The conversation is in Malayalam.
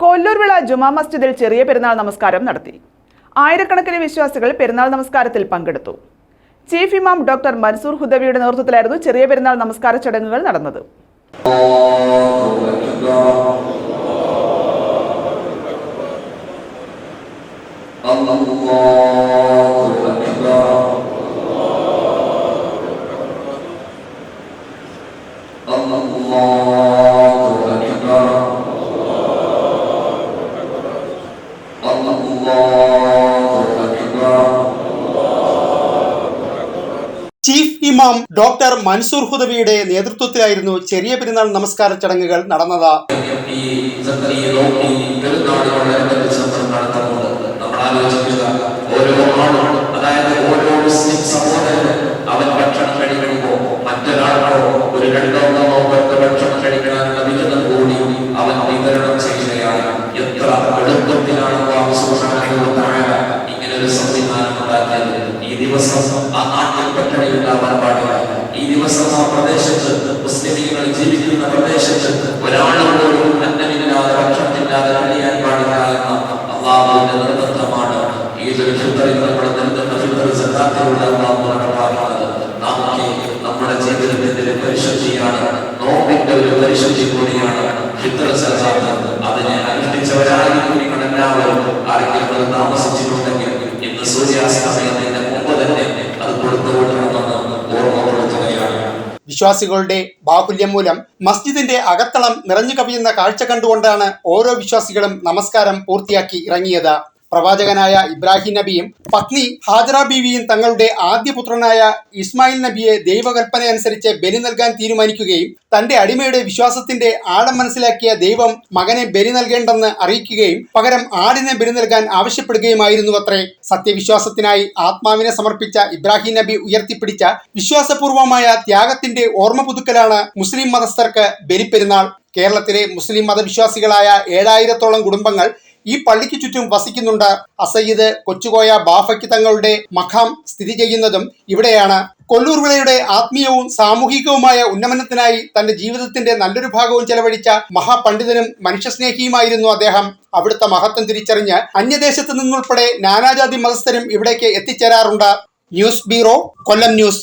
കൊല്ലൂർവിള ജുമാ മസ്ജിദിൽ ചെറിയ പെരുന്നാൾ നമസ്കാരം നടത്തി. ആയിരക്കണക്കിന് വിശ്വാസികൾ പെരുന്നാൾ നമസ്കാരത്തിൽ പങ്കെടുത്തു. ചീഫ് ഇമാം ഡോക്ടർ മൻസൂർ ഹുദവിയുടെ നേതൃത്വത്തിലായിരുന്നു ചെറിയ പെരുന്നാൾ നമസ്കാര ചടങ്ങുകൾ നടന്നത്. Allah ഇമാം ഡോക്ടർ മൻസൂർ ഹുദബിയുടെ നേതൃത്വത്തിലായിരുന്നു ചെറിയ പെരുന്നാൾ നമസ്കാര ചടങ്ങുകൾ നടന്നത്. ഓരോ അതായത് ഒരു രണ്ടോ മൂന്നോ ഈ ദിവസം ആ നാട്ടിൽ പട്ടിണി ഉണ്ടാവാൻ ഈ ദിവസം ആ പ്രദേശത്ത് മുസ്ലിമീങ്ങൾ ജീവിക്കുന്ന പ്രദേശത്ത് ഒരാളും പോലും അന്നമില്ലാതെ ഭക്ഷണമില്ലാതെ കഴിയാൻ പാടില്ല എന്ന അള്ളാഹുവിന്റെ നിർബന്ധമാണ് ഈദുൽ ഫിത്തറിൽ നമ്മൾ നൽകുന്ന ഫിത്തർ സക്കാത്തിലൂടെ അള്ളാഹു നടപ്പാക്കുന്നത് നമുക്ക് നമ്മുടെ ജീവിതത്തിന്റെ പരിശുദ്ധിയാണ്. നോമ്പിന്റെ ഒരു പരിശുദ്ധി കൂടിയാണ് ഫിത്തർ സക്കാത്ത് അതിനെ അനുഷ്ഠിച്ചവരായിരിക്കും നിങ്ങൾ എല്ലാവരും ആരെങ്കിലും താമസിച്ചിട്ടുണ്ടെങ്കിൽ ഇന്ന് സൂര്യാസ്തമയത്തിന്റെ വിശ്വാസികളുടെ ബാഹുല്യം മൂലം മസ്ജിദിന്റെ അകത്തളം നിറഞ്ഞു കവിയുന്ന കാഴ്ച കണ്ടുകൊണ്ടാണ് ഓരോ വിശ്വാസികളും നമസ്കാരം പൂർത്തിയാക്കി ഇറങ്ങിയത്. പ്രവാചകനായ ഇബ്രാഹിം നബിയും പത്നി ഹാജറ ബീവിയും തങ്ങളുടെ ആദ്യ പുത്രനായ ഇസ്മായിൽ നബിയെ ദൈവകൽപ്പന അനുസരിച്ച് ബലി നൽകാൻ തീരുമാനിക്കുകയും തന്റെ അടിമയുടെ വിശ്വാസത്തിന്റെ ആഴം മനസ്സിലാക്കിയ ദൈവം മകനെ ബലി നൽകേണ്ടെന്ന് അറിയിക്കുകയും പകരം ആടിനെ ബലി നൽകാൻ ആവശ്യപ്പെടുകയുമായിരുന്നു അത്രേ സത്യവിശ്വാസത്തിനായി ആത്മാവിനെ സമർപ്പിച്ച ഇബ്രാഹിം നബി ഉയർത്തിപ്പിടിച്ച വിശ്വാസപൂർവമായ ത്യാഗത്തിന്റെ ഓർമ്മ പുതുക്കലാണ് മുസ്ലിം മതസ്ഥർക്ക് ബലിപ്പെരുന്നാൾ. കേരളത്തിലെ മുസ്ലിം മതവിശ്വാസികളായ ഏഴായിരത്തോളം കുടുംബങ്ങൾ ഈ പള്ളിക്ക് ചുറ്റും വസിക്കുന്നുണ്ട് അസയ്യിദ് കൊച്ചുകോയ ബാഫയ്ക്ക് തങ്ങളുടെ മഖാം സ്ഥിതി ചെയ്യുന്നതും ഇവിടെയാണ്. കൊല്ലൂർ വിളയുടെ ആത്മീയവും സാമൂഹികവുമായ ഉന്നമനത്തിനായി തന്റെ ജീവിതത്തിന്റെ നല്ലൊരു ഭാഗവും ചെലവഴിച്ച മഹാപണ്ഡിതനും മനുഷ്യസ്നേഹിയുമായിരുന്നു അദ്ദേഹം. അവിടുത്തെ മഹത്വം തിരിച്ചറിഞ്ഞ് അന്യദേശത്ത് നിന്നുൾപ്പെടെ നാനാജാതി മതസ്ഥരും ഇവിടേക്ക് എത്തിച്ചേരാറുണ്ട്. News bureau Kollam news.